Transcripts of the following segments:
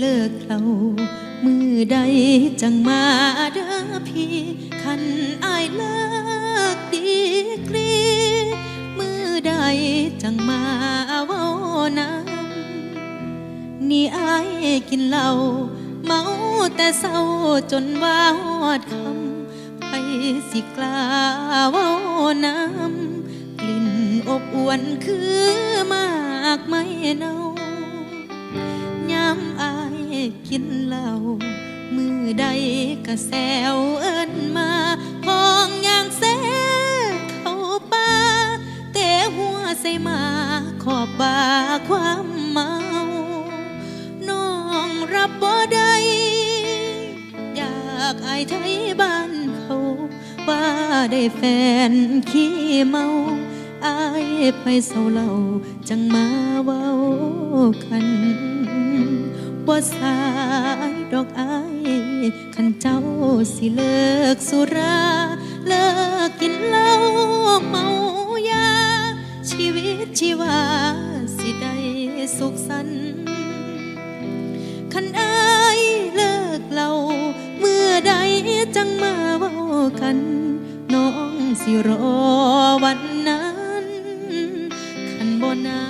เลิกเรามือใดจังมาเด้อพี่คันอายเลิกดีกรีมือใดจังมาเว้านำนี่อายกินเหล้าเมาแต่เศร้าจนว่าฮอดคำไผสิกล้าเว้านำกลิ่นอบอวนคือมากไม่เนา กินเหล้ามือใดก็แซวเอิ้นมาพองอย่างแซเข้าป่าแต่หัวใส่มาขอบบาความเมาน้องรับบ่ได้อยากอายไทยบ้านเขาว่าได้แฟนขี้เมาอายไปเศร้าเหล่าจังมาเว้ากัน บ่สายดอกอายคันเจ้าสิเลิกสุรา เลิกกินเหล้าเมายา ชีวิตชีวาสิได้สุขสันต์คันอายเลิกเราเมื่อใดจังมาเว้ากัน น้องสิรอวันนั้น คันบ่นา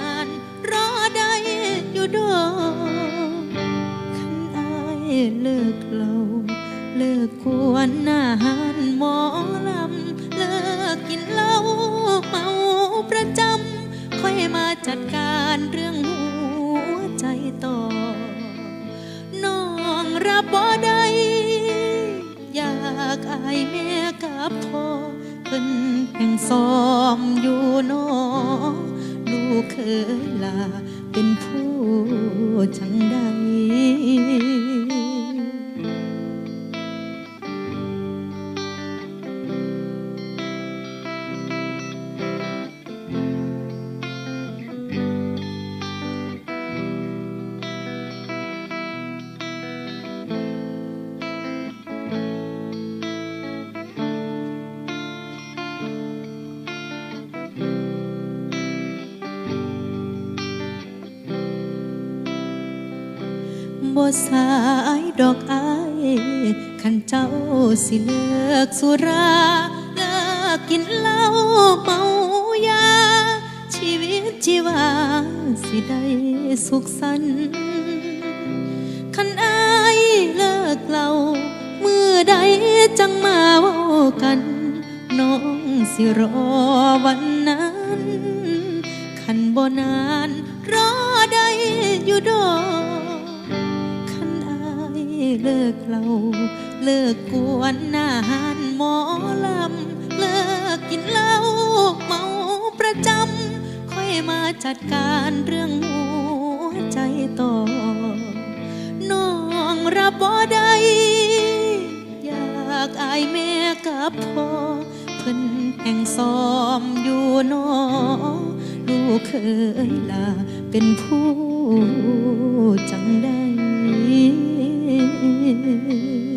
จัดการเรื่องหัวใจต่อ น้องรับบ่ได้อยากอายแม่กับพ่อเพิ่นแห่งซ้อมอยู่หนอลูกเคยลาเป็นผู้จังใด บ่สายดอกอายคันเจ้าสิเลิกสุราเลิกกินเหล้าเมายา ชีวิตชีวาสิได้สุขสันต์คันอายเลิกเราเมื่อใดจังมาเว้ากัน น้องสิรอวันนั้น คันบ่นานรอได้อยู่ดอก กเราเลิกกวนอาหารหมอลำ เลิกกินเหล้าเมาประจำ ค่อยมาจัดการเรื่องหัวใจต่อ น้องรับบ่ได้อยากอายแม่กับพ่อเพิ่นแห่งซ้อมอยู่นอลูกเคยลาเป็นผู้จังได ฉันก็รู้ว่า